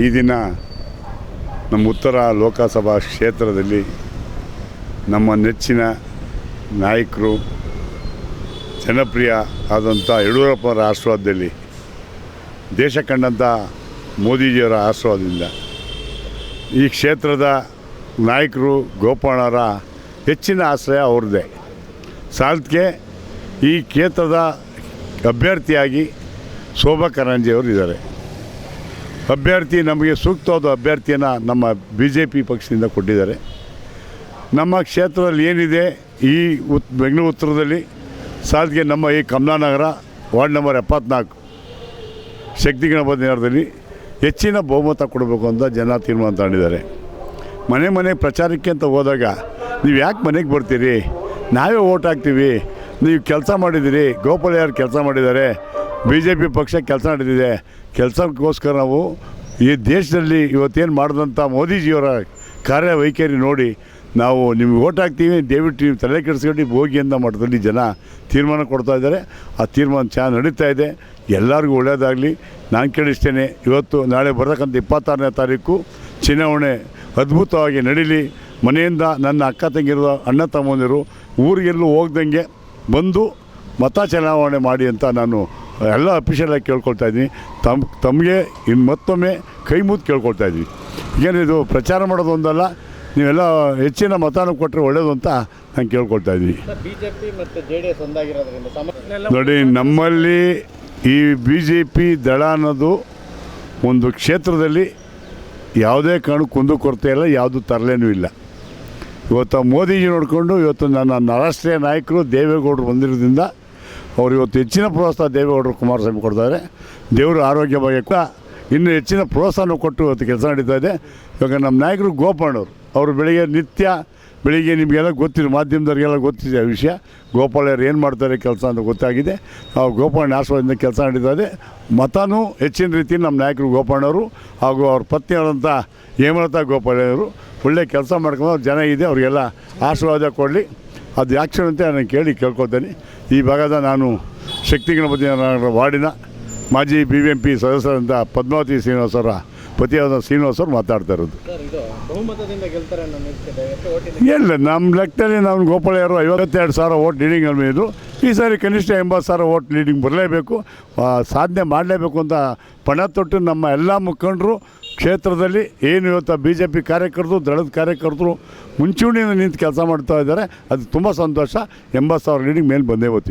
ಈ ದಿನ ನಮ್ಮ ಉತ್ತರ ಲೋಕಸಭಾ ಕ್ಷೇತ್ರದಲ್ಲಿ ನಮ್ಮ ನೆಚ್ಚಿನ ನಾಯಕರು, ಜನಪ್ರಿಯ ಆದಂಥ ಯಡಿಯೂರಪ್ಪರ ಆಶೀರ್ವಾದದಲ್ಲಿ ದೇಶ ಕಂಡಂಥ ಮೋದಿಜಿಯವರ ಆಶೀರ್ವಾದದಿಂದ ಈ ಕ್ಷೇತ್ರದ ನಾಯಕರು ಗೋಪಾಳರ ಹೆಚ್ಚಿನ ಆಶ್ರಯ ಅವ್ರದ್ದೇ. ಸಾಲಕ್ಕೆ ಈ ಕ್ಷೇತ್ರದ ಅಭ್ಯರ್ಥಿಯಾಗಿ ಶೋಭಾ ಕರಂಜಿಯವರು ಇದ್ದಾರೆ. ಅಭ್ಯರ್ಥಿ, ನಮಗೆ ಸೂಕ್ತವಾದ ಅಭ್ಯರ್ಥಿಯನ್ನು ನಮ್ಮ ಬಿ ಜೆ ಪಿ ಪಕ್ಷದಿಂದ ಕೊಟ್ಟಿದ್ದಾರೆ. ನಮ್ಮ ಕ್ಷೇತ್ರದಲ್ಲಿ ಏನಿದೆ, ಈ ಉತ್, ಬೆಂಗಳೂರು ಉತ್ತರದಲ್ಲಿ ಸಾಲ್ಗೆ ನಮ್ಮ ಈ ಕಮಲಾನಗರ ವಾರ್ಡ್ ನಂಬರ್ ಎಪ್ಪತ್ನಾಲ್ಕು ಶಕ್ತಿ ಗಣಪತಿ ನಗರದಲ್ಲಿ ಹೆಚ್ಚಿನ ಬಹುಮತ ಕೊಡಬೇಕು ಅಂತ ಜನ ತೀರ್ಮಾನ ತಗೊಂಡಿದ್ದಾರೆ. ಮನೆ ಮನೆ ಪ್ರಚಾರಕ್ಕೆ ಅಂತ ಹೋದಾಗ ನೀವು ಯಾಕೆ ಮನೆಗೆ ಬರ್ತೀರಿ? ನಾವೇ ಓಟ್ ಹಾಕ್ತೀವಿ. ನೀವು ಕೆಲಸ ಮಾಡಿದ್ದೀರಿ. ಗೋಪಾಲ ಯಾರು ಕೆಲಸ ಮಾಡಿದ್ದಾರೆ. ಬಿ ಜೆ ಪಿ ಪಕ್ಷ ಕೆಲಸ ನಡೆದಿದೆ. ಕೆಲಸಕ್ಕೋಸ್ಕರ ನಾವು ಈ ದೇಶದಲ್ಲಿ ಇವತ್ತೇನು ಮಾಡಿದಂಥ ಮೋದಿಜಿಯವರ ಕಾರ್ಯವೈಖರಿ ನೋಡಿ ನಾವು ನಿಮ್ಗೆ ಓಟ್ ಹಾಕ್ತೀವಿ, ದಯವಿಟ್ಟು ನೀವು ತಲೆ ಕೆಡಿಸ್ಕೊಂಡು ಹೋಗಿ ಅಂತ ಮಟ್ಟದಲ್ಲಿ ಜನ ತೀರ್ಮಾನ ಕೊಡ್ತಾ ಇದ್ದಾರೆ. ಆ ತೀರ್ಮಾನ ಚೆನ್ನಾಗಿ ನಡೀತಾ ಇದೆ. ಎಲ್ಲರಿಗೂ ಒಳ್ಳೆಯದಾಗಲಿ ನಾನು ಕೇಳಿಸ್ತೇನೆ, ಇವತ್ತು ನಾಳೆ ಬರತಕ್ಕಂಥ ಇಪ್ಪತ್ತಾರನೇ ತಾರೀಕು ಚುನಾವಣೆ ಅದ್ಭುತವಾಗಿ ನಡೀಲಿ. ಮನೆಯಿಂದ ನನ್ನ ಅಕ್ಕ ತಂಗಿರುವ ಅಣ್ಣ ತಮ್ಮಂದಿರು ಊರಿಗೆಲ್ಲೂ ಹೋಗ್ದಂಗೆ ಬಂದು ಮತ ಚಲಾವಣೆ ಮಾಡಿ ಅಂತ ನಾನು ಎಲ್ಲ ಅಫಿಷಿಯಲಾಗಿ ಕೇಳ್ಕೊಳ್ತಾ ಇದ್ದೀನಿ. ತಮ್ಮ ತಮಗೆ ಇನ್ನು ಮತ್ತೊಮ್ಮೆ ಕೈ ಮುದ್ದು ಕೇಳ್ಕೊಳ್ತಾ ಇದ್ವಿ ಏನಿದು ಪ್ರಚಾರ ಮಾಡೋದು ಒಂದಲ್ಲ ನೀವೆಲ್ಲ ಹೆಚ್ಚಿನ ಮತಾನು ಕೊಟ್ಟರೆ ಒಳ್ಳೆಯದು ಅಂತ ನಾನು ಕೇಳ್ಕೊಳ್ತಾ ಇದ್ದೀನಿ. ಮತ್ತು ನೋಡಿ ನಮ್ಮಲ್ಲಿ ಈ ಬಿ ಜೆ ಪಿ ದಳ ಅನ್ನೋದು ಒಂದು ಕ್ಷೇತ್ರದಲ್ಲಿ ಯಾವುದೇ ಕಾರಣ ಕುಂದು ಕೊರತೆ ಇಲ್ಲ ಯಾವುದು ತರಲೇನೂ ಇಲ್ಲ. ಇವತ್ತು ಮೋದಿಜಿ ನೋಡಿಕೊಂಡು ಇವತ್ತು ನನ್ನ ರಾಷ್ಟ್ರೀಯ ನಾಯಕರು ದೇವೇಗೌಡರು ಬಂದಿರೋದ್ರಿಂದ ಅವ್ರು ಇವತ್ತು ಹೆಚ್ಚಿನ ಪ್ರೋತ್ಸಾಹ ದೇವೇಗೌಡರು ಕುಮಾರಸ್ವಾಮಿ ಕೊಡ್ತಾರೆ. ದೇವರು ಆರೋಗ್ಯ ಕೂಡ ಇನ್ನೂ ಹೆಚ್ಚಿನ ಪ್ರೋತ್ಸಾಹನ ಕೊಟ್ಟು ಇವತ್ತು ಕೆಲಸ ನಡೀತಾ ಇದೆ. ಇವಾಗ ನಮ್ಮ ನಾಯಕರು ಗೋಪಣ್ಣವರು ಅವರು. ಬೆಳಿಗ್ಗೆ ನಿತ್ಯ ಬೆಳಿಗ್ಗೆ ನಿಮಗೆಲ್ಲ ಗೊತ್ತಿದೆ, ಮಾಧ್ಯಮದವ್ರಿಗೆಲ್ಲ ಗೊತ್ತಿದೆ ಆ ವಿಷಯ. ಗೋಪಾಲಯ್ಯರು ಏನು ಮಾಡ್ತಾರೆ ಕೆಲಸ ಅಂತ ಗೊತ್ತಾಗಿದೆ. ನಾವು ಗೋಪಾಳನ ಆಶ್ರಯದಿಂದ ಕೆಲಸ ನಡೀತಾ ಇದೆ. ಮತನೂ ಹೆಚ್ಚಿನ ರೀತಿ ನಮ್ಮ ನಾಯಕರು ಗೋಪಾಳನವರು ಹಾಗೂ ಅವ್ರ ಪತ್ನಿಯಾದಂಥ ಹೇಮಲತಾ ಗೋಪಾಲಯ್ಯವರು ಒಳ್ಳೆ ಕೆಲಸ ಮಾಡ್ಕೊಂಡು ಜನ ಇದೆ, ಅವರಿಗೆಲ್ಲ ಆಶೀರ್ವಾದ ಕೊಡಲಿ. ಅದು ಯಾಕ್ಷನ್ ಅಂತ ನಾನು ಕೇಳಿ ಕೇಳ್ಕೊತೇನೆ. ಈ ಭಾಗದ ನಾನು ಶಕ್ತಿ ಗಣಪತಿ ವಾರ್ಡಿನ ಮಾಜಿ ಬಿ ಬಿ ಎಂ ಪಿ ಸದಸ್ಯರಂತ ಪದ್ಮಾವತಿ ಶ್ರೀನಿವಾಸ್ ಅವರ ಪತಿಯಾದ ಶ್ರೀನಿವಾಸ್ ಅವರು ಮಾತಾಡ್ತಾ ಇರೋದು. ಇಲ್ಲ ನಮ್ಮ ಲೆಕ್ಕದಲ್ಲಿ ನಾವು ಗೋಪಾಲಯ್ಯರು ಐವತ್ತೆರಡು ಸಾವಿರ ಓಟ್ ಲೀಡಿಂಗ್ ಅಲ್ಮೇದು ಈ ಸಾರಿ ಕನಿಷ್ಠ ಎಂಬತ್ತು ಸಾವಿರ ಓಟ್ ಲೀಡಿಂಗ್ ಬರಲೇಬೇಕು. ಸಾಧನೆ ಮಾಡಲೇಬೇಕು ಅಂತ ಪಣ ತೊಟ್ಟು ನಮ್ಮ ಎಲ್ಲ ಮುಖಂಡರು ಕ್ಷೇತ್ರದಲ್ಲಿ ಏನು ಇವತ್ತು ಬಿ ಜೆ ಪಿ ಕಾರ್ಯಕರ್ತರು, ದಳದ ಕಾರ್ಯಕರ್ತರು ಮುಂಚೂಣಿಯಿಂದ ನಿಂತು ಕೆಲಸ ಮಾಡ್ತಾ ಇದ್ದಾರೆ, ಅದು ತುಂಬ ಸಂತೋಷ. ಎಂಬತ್ತು ಸಾವಿರ ಲೀಡಿಂಗ್ ಮೇಲೆ ಬಂದೇ ಹೋಗ್ತೀವಿ.